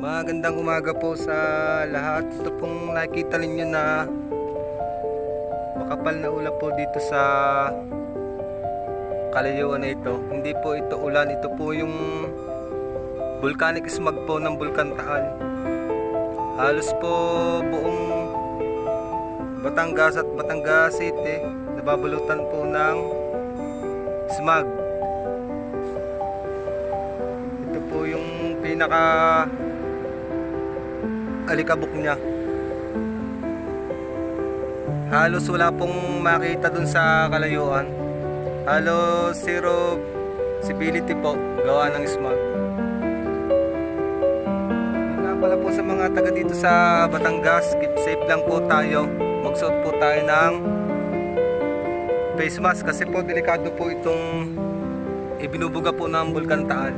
Magandang umaga po sa lahat. Ito pong nakikita ninyo na makapal na ulap po dito sa kalayuan na ito. Hindi po ito ulan, ito po yung volcanic smog po ng Bulkan Taal. Halos po buong Batangas at Batangas City nababulutan po ng smog. Ito po yung pinaka alikabok niya. Halos wala pong makita dun sa kalayuan. Halos zero visibility po gawa ng smog. Nga pala po sa mga taga dito sa Batangas, keep safe lang po tayo. Magsuot po tayo ng face mask kasi po delikado po itong ibinubuga po ng Bulkan Taal.